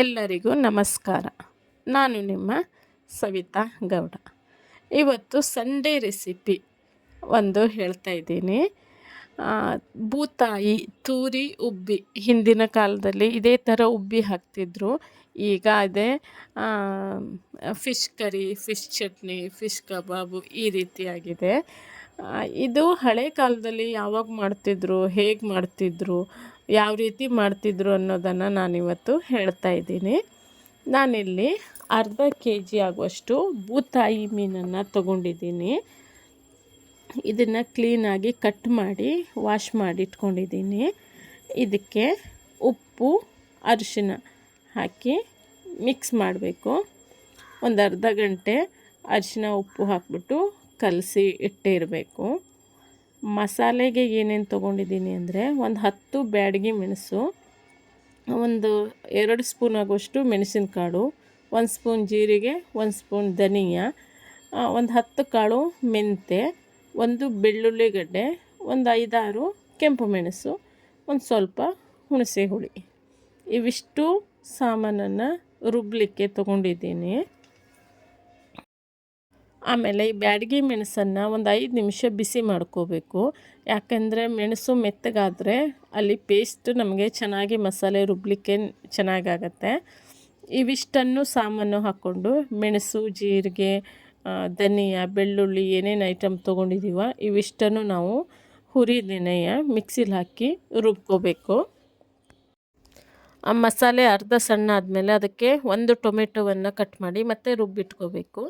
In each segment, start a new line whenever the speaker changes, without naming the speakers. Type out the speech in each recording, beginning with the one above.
ಎಲ್ಲರಿಗೂ ನಮಸ್ಕಾರ. ನಾನು ನಿಮ್ಮ ಸವಿತಾ ಗೌಡ. ಇವತ್ತು ಸಂಡೇ ರೆಸಿಪಿ ಒಂದು ಹೇಳ್ತಾ ಇದ್ದೀನಿ. ಬೂತಾಯಿ ತೂರಿ, ಉಬ್ಬಿ. ಹಿಂದಿನ ಕಾಲದಲ್ಲಿ ಇದೇ ಥರ ಉಬ್ಬಿ ಹಾಕ್ತಿದ್ರು. ಈಗ ಅದೇ fish curry fish chutney fish kebab ಈ ರೀತಿಯಾಗಿದೆ. ಇದು ಹಳೆ ಕಾಲದಲ್ಲಿ ಯಾವಾಗ ಮಾಡ್ತಿದ್ರು, ಹೇಗೆ ಮಾಡ್ತಿದ್ರು ಯಾವ ರೀತಿ ಮಾಡ್ತಿದ್ರು ಅನ್ನೋದನ್ನು ನಾನಿವತ್ತು ಹೇಳ್ತಾ ಇದ್ದೀನಿ. ನಾನಿಲ್ಲಿ ಅರ್ಧ ಕೆ ಜಿ ಆಗುವಷ್ಟು ಬೂತಾಯಿ ಮೀನನ್ನು ತೊಗೊಂಡಿದ್ದೀನಿ. ಇದನ್ನು ಕ್ಲೀನಾಗಿ ಕಟ್ ಮಾಡಿ ವಾಶ್ ಮಾಡಿ ಇಟ್ಕೊಂಡಿದ್ದೀನಿ. ಇದಕ್ಕೆ ಉಪ್ಪು ಅರಿಶಿನ ಹಾಕಿ ಮಿಕ್ಸ್ ಮಾಡಬೇಕು. ಒಂದು ಅರ್ಧ ಗಂಟೆ ಅರಿಶಿನ ಉಪ್ಪು ಹಾಕ್ಬಿಟ್ಟು ಕಲಸಿ ಇಟ್ಟಿರಬೇಕು. ಮಸಾಲೆಗೆ ಏನೇನು ತೊಗೊಂಡಿದ್ದೀನಿ ಅಂದರೆ ಒಂದು ಹತ್ತು ಬ್ಯಾಡಗಿ ಮೆಣಸು, ಒಂದು ಎರಡು ಸ್ಪೂನ್ ಆಗುವಷ್ಟು ಮೆಣಸಿನಕಾಳು, ಒಂದು ಸ್ಪೂನ್ ಜೀರಿಗೆ, ಒಂದು ಸ್ಪೂನ್ ಧನಿಯಾ ಒಂದು ಹತ್ತು ಕಾಳು ಮೆಂತೆ ಒಂದು ಬೆಳ್ಳುಳ್ಳಿ ಗಡ್ಡೆ ಒಂದು ಐದಾರು ಕೆಂಪು ಮೆಣಸು, ಒಂದು ಸ್ವಲ್ಪ ಹುಣಸೆ ಹುಳಿ. ಇವಿಷ್ಟು ಸಾಮಾನನ್ನು ರುಬ್ಬಲಿಕ್ಕೆ ತೊಗೊಂಡಿದ್ದೀನಿ. ಆಮೇಲೆ ಈ ಬ್ಯಾಡಗಿ ಮೆಣಸನ್ನು ಒಂದು ಐದು ನಿಮಿಷ ಬಿಸಿ ಮಾಡ್ಕೋಬೇಕು. ಯಾಕೆಂದರೆ ಮೆಣಸು ಮೆತ್ತಗಾದರೆ ಅಲ್ಲಿ ಪೇಸ್ಟ್ ನಮಗೆ ಚೆನ್ನಾಗಿ ಮಸಾಲೆ ರುಬ್ಬಲಿಕ್ಕೆ ಚೆನ್ನಾಗಾಗತ್ತೆ. ಇವಿಷ್ಟನ್ನು ಸಾಮಾನು ಹಾಕ್ಕೊಂಡು ಮೆಣಸು, ಜೀರಿಗೆ ಧನಿಯಾ, ಬೆಳ್ಳುಳ್ಳಿ ಏನೇನು ಐಟಮ್ ತೊಗೊಂಡಿದ್ದೀವ ಇವಿಷ್ಟನ್ನು ನಾವು ಹುರಿದಿನೆಯ ಮಿಕ್ಸಿಲಿ ಹಾಕಿ ರುಬ್ಕೋಬೇಕು. ಆ ಮಸಾಲೆ ಅರ್ಧ ಸಣ್ಣ ಆದಮೇಲೆ ಅದಕ್ಕೆ ಒಂದು ಟೊಮೆಟೊವನ್ನು ಕಟ್ ಮಾಡಿ ಮತ್ತೆ ರುಬ್ಬಿಟ್ಕೋಬೇಕು.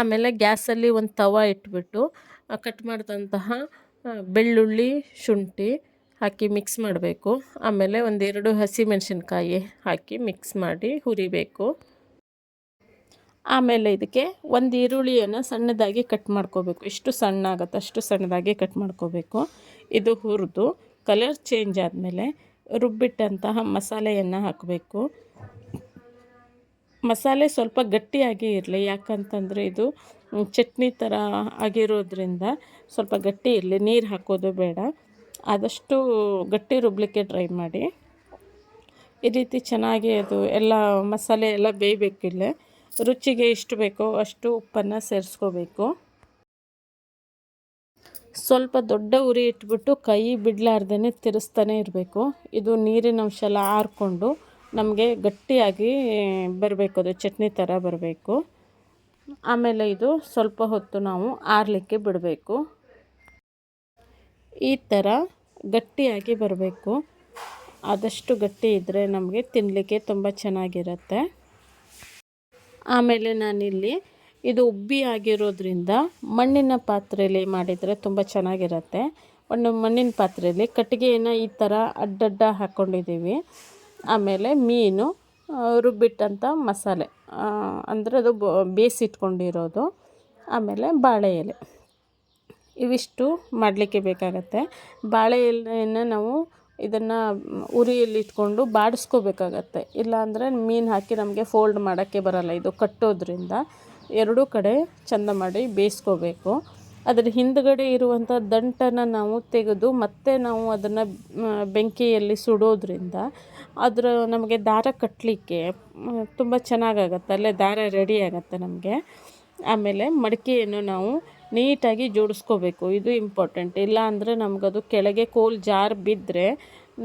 ಆಮೇಲೆ ಗ್ಯಾಸಲ್ಲಿ ಒಂದು ತವ ಇಟ್ಬಿಟ್ಟು ಕಟ್ ಮಾಡಿದಂತಹ ಬೆಳ್ಳುಳ್ಳಿ, ಶುಂಠಿ ಹಾಕಿ ಮಿಕ್ಸ್ ಮಾಡಬೇಕು. ಆಮೇಲೆ ಒಂದೆರಡು ಹಸಿ ಮೆಣಸಿನ್ಕಾಯಿ ಹಾಕಿ ಮಿಕ್ಸ್ ಮಾಡಿ ಹುರಿಬೇಕು. ಆಮೇಲೆ ಇದಕ್ಕೆ ಒಂದು ಈರುಳ್ಳಿಯನ್ನು ಸಣ್ಣದಾಗಿ ಕಟ್ ಮಾಡ್ಕೋಬೇಕು. ಎಷ್ಟು ಸಣ್ಣ ಆಗುತ್ತೆ, ಅಷ್ಟು ಸಣ್ಣದಾಗಿ ಕಟ್ ಮಾಡ್ಕೋಬೇಕು. ಇದು ಹುರಿದು ಕಲರ್ ಚೇಂಜ್ ಆದಮೇಲೆ ರುಬ್ಬಿಟ್ಟಂತಹ ಮಸಾಲೆಯನ್ನು ಹಾಕಬೇಕು. ಮಸಾಲೆ ಸ್ವಲ್ಪ ಗಟ್ಟಿಯಾಗಿ ಇರಲಿ, ಯಾಕಂತಂದರೆ ಇದು ಚಟ್ನಿ ಥರ ಆಗಿರೋದ್ರಿಂದ ಸ್ವಲ್ಪ ಗಟ್ಟಿ ಇರಲಿ, ನೀರು ಹಾಕೋದು ಬೇಡ. ಆದಷ್ಟು ಗಟ್ಟಿ ರುಬ್ಬಲಿಕ್ಕೆ ಟ್ರೈ ಮಾಡಿ. ಈ ರೀತಿ ಚೆನ್ನಾಗಿ ಅದು ಎಲ್ಲ ಮಸಾಲೆ ಎಲ್ಲ ಬೇಯಬೇಕಿಲ್ಲ ರುಚಿಗೆ ಎಷ್ಟು ಬೇಕೋ ಅಷ್ಟು ಉಪ್ಪನ್ನು ಸೇರಿಸ್ಕೋಬೇಕು. ಸ್ವಲ್ಪ ದೊಡ್ಡ ಉರಿ ಇಟ್ಬಿಟ್ಟು ಕೈ ಬಿಡಲಾರ್ದೇ ತಿರ್ಸ್ತಾನೆ ಇರಬೇಕು. ಇದು ನೀರಿನ ಅಂಶ ಎಲ್ಲ ಆರಿಕೊಂಡು ನಮಗೆ ಗಟ್ಟಿಯಾಗಿ ಬರಬೇಕು, ಅದು ಚಟ್ನಿ ಥರ ಬರಬೇಕು. ಆಮೇಲೆ ಇದು ಸ್ವಲ್ಪ ಹೊತ್ತು ನಾವು ಆರಲಿಕ್ಕೆ ಬಿಡಬೇಕು. ಈ ಥರ ಗಟ್ಟಿಯಾಗಿ ಬರಬೇಕು. ಆದಷ್ಟು ಗಟ್ಟಿ ಇದ್ದರೆ ನಮಗೆ ತಿನ್ನಲಿಕ್ಕೆ ತುಂಬ ಚೆನ್ನಾಗಿರುತ್ತೆ. ಆಮೇಲೆ ನಾನಿಲ್ಲಿ ಇದು ಉಬ್ಬಿ ಆಗಿರೋದ್ರಿಂದ ಮಣ್ಣಿನ ಪಾತ್ರೆಯಲ್ಲಿ ಮಾಡಿದರೆ ತುಂಬ ಚೆನ್ನಾಗಿರುತ್ತೆ. ಒಂದು ಮಣ್ಣಿನ ಪಾತ್ರೆಯಲ್ಲಿ ಕಟ್ಟಿಗೆಯನ್ನು ಈ ಥರ ಅಡ್ಡಡ್ಡ ಹಾಕ್ಕೊಂಡಿದ್ದೀವಿ ಆಮೇಲೆ ಮೀನು ರುಬ್ಬಿಟ್ಟಂಥ ಮಸಾಲೆ. ಅಂದರೆ ಅದು ಬೇಯಿಸಿಟ್ಕೊಂಡಿರೋದು ಆಮೇಲೆ ಬಾಳೆ ಎಲೆ. ಇವಿಷ್ಟು ಮಾಡಲಿಕ್ಕೆ ಬೇಕಾಗತ್ತೆ. ಬಾಳೆ ಎಲೆಯನ್ನು ನಾವು ಇದನ್ನು ಉರಿಯಲ್ಲಿ ಇಟ್ಕೊಂಡು ಬಾಡಿಸ್ಕೋಬೇಕಾಗತ್ತೆ. ಇಲ್ಲಾಂದರೆ ಮೀನು ಹಾಕಿ ನಮಗೆ ಫೋಲ್ಡ್ ಮಾಡೋಕ್ಕೆ ಬರಲ್ಲ. ಇದು ಕಟ್ಟೋದ್ರಿಂದ ಎರಡೂ ಕಡೆ ಚಂದ ಮಾಡಿ ಬೇಯಿಸ್ಕೋಬೇಕು. ಅದರ ಹಿಂದ್ಗಡೆ ಇರುವಂಥ ದಂಟನ್ನು ನಾವು ತೆಗೆದು ಮತ್ತೆ ನಾವು ಅದನ್ನು ಬೆಂಕಿಯಲ್ಲಿ ಸುಡೋದ್ರಿಂದ ಅದರ ನಮಗೆ ದಾರ ಕಟ್ಟಲಿಕ್ಕೆ ತುಂಬ ಚೆನ್ನಾಗಾಗತ್ತೆ. ಅಲ್ಲೇ ದಾರ ರೆಡಿ ಆಗುತ್ತೆ ನಮಗೆ. ಆಮೇಲೆ ಮಡಿಕೆಯನ್ನು ನಾವು ನೀಟಾಗಿ ಜೋಡಿಸ್ಕೋಬೇಕು. ಇದು ಇಂಪಾರ್ಟೆಂಟ್ ಇಲ್ಲ ಅಂದರೆ ನಮಗದು ಕೆಳಗೆ ಕೋಲ್ ಜಾರ್ ಬಿದ್ದರೆ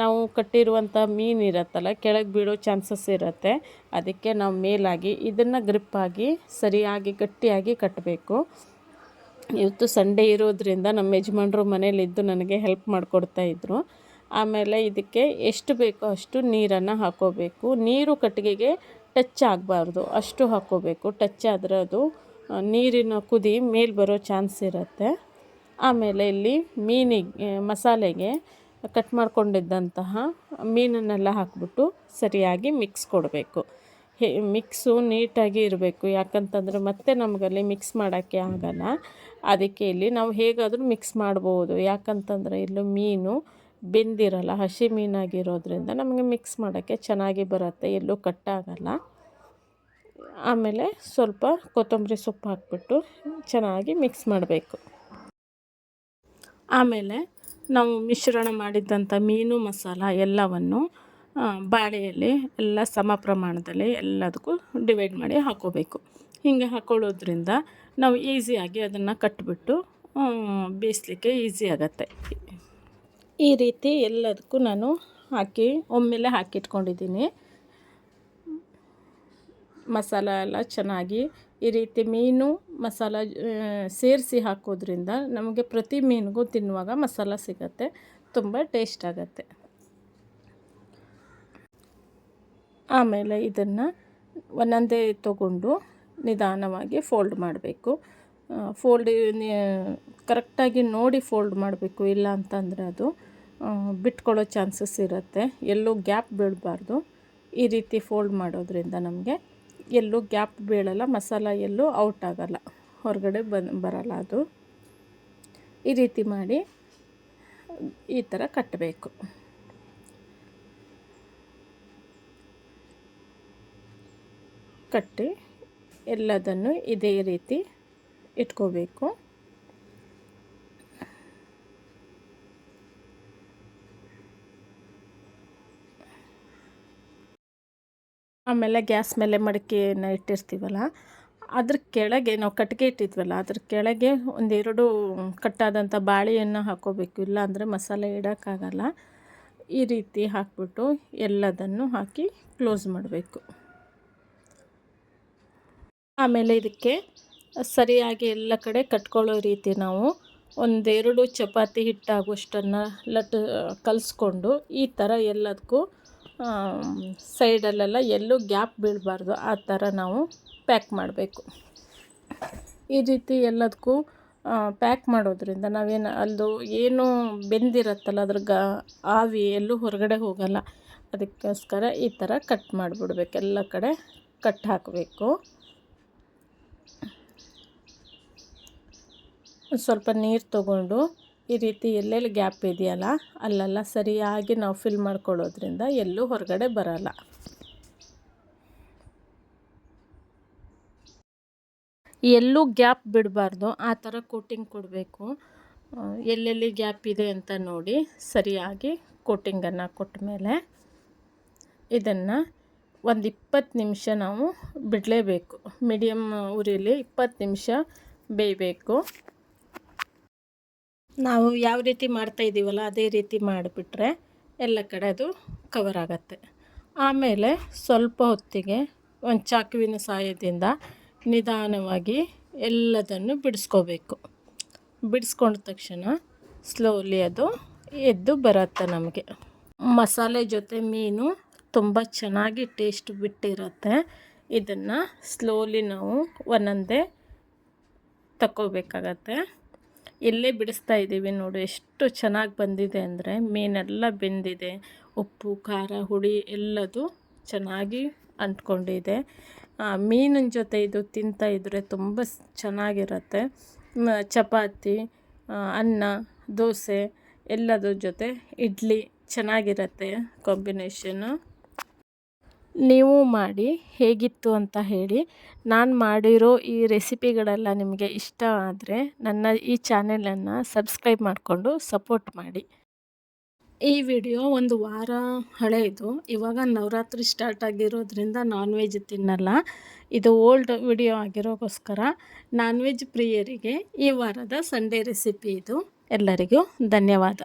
ನಾವು ಕಟ್ಟಿರುವಂಥ ಮೀನು ಇರುತ್ತಲ್ಲ, ಕೆಳಗೆ ಬೀಳೋ ಚಾನ್ಸಸ್ ಇರುತ್ತೆ. ಅದಕ್ಕೆ ನಾವು ಮೇಲಾಗಿ ಇದನ್ನು ಗ್ರಿಪ್ಪಾಗಿ ಸರಿಯಾಗಿ, ಗಟ್ಟಿಯಾಗಿ ಕಟ್ಟಬೇಕು ಇವತ್ತು ಸಂಡೇ ಇರೋದ್ರಿಂದ ನಮ್ಮ ಯಜಮಾನ್ರು ಮನೇಲಿದ್ದು ನನಗೆ ಹೆಲ್ಪ್ ಮಾಡಿಕೊಡ್ತಾ ಇದ್ದರು ಆಮೇಲೆ ಇದಕ್ಕೆ ಎಷ್ಟು ಬೇಕೋ ಅಷ್ಟು ನೀರನ್ನು ಹಾಕೋಬೇಕು. ನೀರು ಕಟ್ಟಿಗೆಗೆ ಟಚ್ ಆಗಬಾರ್ದು. ಅಷ್ಟು ಹಾಕೋಬೇಕು. ಟಚ್ ಆದರೆ ಅದು ನೀರಿನ ಕುದಿ ಮೇಲೆ ಬರೋ ಚಾನ್ಸ್ ಇರುತ್ತೆ. ಆಮೇಲೆ ಇಲ್ಲಿ ಮೀನಿಗೆ ಮಸಾಲೆಗೆ ಕಟ್ ಮಾಡಿಕೊಂಡಿದ್ದಂತಹ ಮೀನನ್ನೆಲ್ಲ ಹಾಕ್ಬಿಟ್ಟು ಸರಿಯಾಗಿ ಮಿಕ್ಸ್ ಕೊಡಬೇಕು. ಹೇ ಮಿಕ್ಸು ನೀಟಾಗಿ ಇರಬೇಕು. ಯಾಕಂತಂದರೆ ಮತ್ತೆ ನಮಗಲ್ಲಿ ಮಿಕ್ಸ್ ಮಾಡೋಕ್ಕೆ ಆಗಲ್ಲ. ಅದಕ್ಕೆ ಇಲ್ಲಿ ನಾವು ಹೇಗಾದರೂ ಮಿಕ್ಸ್ ಮಾಡ್ಬೋದು. ಯಾಕಂತಂದರೆ ಇಲ್ಲೂ ಮೀನು ಬೆಂದಿರಲ್ಲ, ಹಸಿ ಮೀನಾಗಿರೋದ್ರಿಂದ ನಮಗೆ ಮಿಕ್ಸ್ ಮಾಡೋಕ್ಕೆ ಚೆನ್ನಾಗಿ ಬರುತ್ತೆ, ಎಲ್ಲೂ ಕಟ್ಟಾಗಲ್ಲ. ಆಮೇಲೆ ಸ್ವಲ್ಪ ಕೊತ್ತಂಬರಿ ಸೊಪ್ಪು ಹಾಕ್ಬಿಟ್ಟು ಚೆನ್ನಾಗಿ ಮಿಕ್ಸ್ ಮಾಡಬೇಕು. ಆಮೇಲೆ ನಾವು ಮಿಶ್ರಣ ಮಾಡಿದ್ದಂಥ ಮೀನು ಮಸಾಲ ಎಲ್ಲವನ್ನು ಬಾಳೆಯಲ್ಲಿ ಎಲ್ಲ ಸಮ ಪ್ರಮಾಣದಲ್ಲಿ ಎಲ್ಲದಕ್ಕೂ ಡಿವೈಡ್ ಮಾಡಿ ಹಾಕೋಬೇಕು. ಹಿಂಗೆ ಹಾಕೊಳ್ಳೋದ್ರಿಂದ ನಾವು ಈಸಿಯಾಗಿ ಅದನ್ನು ಕಟ್ಬಿಟ್ಟು ಬೇಯಿಸ್ಲಿಕ್ಕೆ ಈಸಿ ಆಗುತ್ತೆ. ಈ ರೀತಿ ಎಲ್ಲದಕ್ಕೂ ನಾನು ಹಾಕಿ, ಒಮ್ಮೆಲೆ ಹಾಕಿಟ್ಕೊಂಡಿದ್ದೀನಿ. ಮಸಾಲ ಎಲ್ಲ ಚೆನ್ನಾಗಿ ಈ ರೀತಿ ಮೀನು, ಮಸಾಲ ಸೇರಿಸಿ ಹಾಕೋದ್ರಿಂದ ನಮಗೆ ಪ್ರತಿ ಮೀನಿಗೂ ತಿನ್ನುವಾಗ ಮಸಾಲ ಸಿಗತ್ತೆ, ತುಂಬ ಟೇಸ್ಟ್ ಆಗುತ್ತೆ. ಆಮೇಲೆ ಇದನ್ನು ಒಂದೊಂದೇ ತಗೊಂಡು ನಿಧಾನವಾಗಿ ಫೋಲ್ಡ್ ಮಾಡಬೇಕು. ಫೋಲ್ಡ್ ಕರೆಕ್ಟಾಗಿ ನೋಡಿ ಫೋಲ್ಡ್ ಮಾಡಬೇಕು, ಇಲ್ಲ ಅಂತಂದರೆ ಅದು ಬಿಟ್ಕೊಳ್ಳೋ ಚಾನ್ಸಸ್ ಇರುತ್ತೆ. ಎಲ್ಲೂ ಗ್ಯಾಪ್ ಬೀಳಬಾರ್ದು. ಈ ರೀತಿ ಫೋಲ್ಡ್ ಮಾಡೋದ್ರಿಂದ ನಮಗೆ ಎಲ್ಲೂ ಗ್ಯಾಪ್ ಬೀಳಲ್ಲ, ಮಸಾಲ ಎಲ್ಲೂ ಔಟ್ ಆಗಲ್ಲ. ಹೊರಗಡೆ ಬನ್ ಬರಲ್ಲ ಅದು. ಈ ರೀತಿ ಮಾಡಿ ಈ ಥರ ಕಟ್ಟಬೇಕು ಕಟ್ಟಿ ಎಲ್ಲದನ್ನು ಇದೇ ರೀತಿ ಇಟ್ಕೋಬೇಕು. ಆಮೇಲೆ ಗ್ಯಾಸ್ ಮೇಲೆ ಮಡಿಕೆಯನ್ನು ಇಟ್ಟಿರ್ತೀವಲ್ಲ, ಅದ್ರ ಕೆಳಗೆ ನಾವು ಕಟ್ಟಿಗೆ ಇಟ್ಟಿದ್ವಲ್ಲ, ಅದ್ರ ಕೆಳಗೆ ಒಂದೆರಡು ಕಟ್ಟಾದಂಥ ಬಾಳೆಯನ್ನು ಹಾಕೋಬೇಕು. ಇಲ್ಲ ಅಂದರೆ ಮಸಾಲೆ ಇಡೋಕ್ಕಾಗಲ್ಲ. ಈ ರೀತಿ ಹಾಕ್ಬಿಟ್ಟು ಎಲ್ಲದನ್ನು ಹಾಕಿ ಕ್ಲೋಸ್ ಮಾಡಬೇಕು. ಆಮೇಲೆ ಇದಕ್ಕೆ ಸರಿಯಾಗಿ ಎಲ್ಲ ಕಡೆ ಕಟ್ಕೊಳ್ಳೋ ರೀತಿ ನಾವು ಒಂದೆರಡು ಚಪಾತಿ ಹಿಟ್ಟಾಗುವಷ್ಟನ್ನು ಲಟ್, ಕಲಿಸ್ಕೊಂಡು ಈ ಥರ ಎಲ್ಲದಕ್ಕೂ ಸೈಡಲ್ಲೆಲ್ಲ ಎಲ್ಲೂ ಗ್ಯಾಪ್ ಬೀಳಬಾರ್ದು. ಆ ಥರ ನಾವು ಪ್ಯಾಕ್ ಮಾಡಬೇಕು. ಈ ರೀತಿ ಎಲ್ಲದಕ್ಕೂ ಪ್ಯಾಕ್ ಮಾಡೋದ್ರಿಂದ ನಾವೇನು ಅಲ್ಲದು ಏನು ಬೆಂದಿರತ್ತಲ್ಲ, ಅದ್ರ ಗ, ಆವಿ ಎಲ್ಲೂ ಹೊರಗಡೆ ಹೋಗಲ್ಲ. ಅದಕ್ಕೋಸ್ಕರ ಈ ಥರ ಕಟ್ ಮಾಡಿಬಿಡ್ಬೇಕು. ಎಲ್ಲ ಕಡೆ ಕಟ್ ಹಾಕಬೇಕು. ಸ್ವಲ್ಪ ನೀರು ತಗೊಂಡು ಈ ರೀತಿ ಎಲ್ಲೆಲ್ಲಿ ಗ್ಯಾಪ್ ಇದೆಯಲ್ಲ, ಅಲ್ಲೆಲ್ಲ ಸರಿಯಾಗಿ ನಾವು ಫಿಲ್ ಮಾಡ್ಕೊಳ್ಳೋದ್ರಿಂದ ಎಲ್ಲೂ ಹೊರಗಡೆ ಬರಲ್ಲ. ಎಲ್ಲೂ ಗ್ಯಾಪ್ ಬಿಡಬಾರ್ದು, ಆ ಥರ ಕೋಟಿಂಗ್ ಕೊಡಬೇಕು. ಎಲ್ಲೆಲ್ಲಿ ಗ್ಯಾಪ್ ಇದೆ ಅಂತ ನೋಡಿ ಸರಿಯಾಗಿ ಕೋಟಿಂಗನ್ನು ಕೊಟ್ಟ ಮೇಲೆ ಇದನ್ನು ಒಂದು ಇಪ್ಪತ್ತು ನಿಮಿಷ ನಾವು ಬಿಡಲೇಬೇಕು. ಮೀಡಿಯಮ್ ಉರಿಲಿ ಇಪ್ಪತ್ತು ನಿಮಿಷ ಬೇಯಬೇಕು. ನಾವು ಯಾವ ರೀತಿ ಮಾಡ್ತಾ ಇದ್ದೀವಲ್ಲ ಅದೇ ರೀತಿ ಮಾಡಿಬಿಟ್ರೆ ಎಲ್ಲ ಕಡೆ ಅದು ಕವರ್ ಆಗತ್ತೆ. ಆಮೇಲೆ ಸ್ವಲ್ಪ ಹೊತ್ತಿಗೆ ಒಂದು ಚಾಕುವಿನ ಸಹಾಯದಿಂದ ನಿಧಾನವಾಗಿ ಎಲ್ಲದನ್ನು ಬಿಡಿಸ್ಕೋಬೇಕು. ಬಿಡಿಸ್ಕೊಂಡ ತಕ್ಷಣ ಸ್ಲೋಲಿ ಅದು ಎದ್ದು ಬರುತ್ತೆ ನಮಗೆ. ಮಸಾಲೆ ಜೊತೆ ಮೀನು ತುಂಬ ಚೆನ್ನಾಗಿ ಟೇಸ್ಟ್ ಬಿಟ್ಟಿರುತ್ತೆ. ಇದನ್ನು ಸ್ಲೋಲಿ ನಾವು ಒಂದೊಂದೇ ತಗೋಬೇಕಾಗತ್ತೆ ಇಲ್ಲೇ ಬಿಡಿಸ್ತಾ ಇದ್ದೀವಿ ನೋಡು. ಎಷ್ಟು ಚೆನ್ನಾಗಿ ಬಂದಿದೆ ಅಂದರೆ ಮೀನೆಲ್ಲ ಬೆಂದಿದೆ. ಉಪ್ಪು, ಖಾರ, ಹುಳಿ ಎಲ್ಲದು ಚೆನ್ನಾಗಿ ಅಂಟ್ಕೊಂಡಿದೆ. ಮೀನಿನ ಜೊತೆ ಇದು ತಿಂತಾ ಇದ್ದರೆ ತುಂಬ ಚೆನ್ನಾಗಿರುತ್ತೆ. ಚಪಾತಿ ಅನ್ನ, ದೋಸೆ ಎಲ್ಲದ್ರ ಜೊತೆ ಇಡ್ಲಿ ಚೆನ್ನಾಗಿರುತ್ತೆ ಕಾಂಬಿನೇಷನ್ನು. ನೀವು ಮಾಡಿ ಹೇಗಿತ್ತು ಅಂತ ಹೇಳಿ ನಾನು ಮಾಡಿರೋ ಈ ರೆಸಿಪಿಗಳೆಲ್ಲ ನಿಮಗೆ ಇಷ್ಟ ಆದರೆ ನನ್ನ ಈ ಚಾನೆಲನ್ನು ಸಬ್ಸ್ಕ್ರೈಬ್ ಮಾಡಿಕೊಂಡು ಸಪೋರ್ಟ್ ಮಾಡಿ. ಈ ವಿಡಿಯೋ ಒಂದು ವಾರ ಹಳೆಯದು ಇವಾಗ ನವರಾತ್ರಿ ಸ್ಟಾರ್ಟ್ ಆಗಿರೋದ್ರಿಂದ ನಾನ್ ವೆಜ್ ತಿನ್ನಲ್ಲ. ಇದು ಓಲ್ಡ್ ವಿಡಿಯೋ ಆಗಿರೋಕ್ಕೋಸ್ಕರ ನಾನ್ ವೆಜ್ ಪ್ರಿಯರಿಗೆ ಈ ವಾರದ ಸಂಡೇ ರೆಸಿಪಿ ಇದು. ಎಲ್ಲರಿಗೂ ಧನ್ಯವಾದ.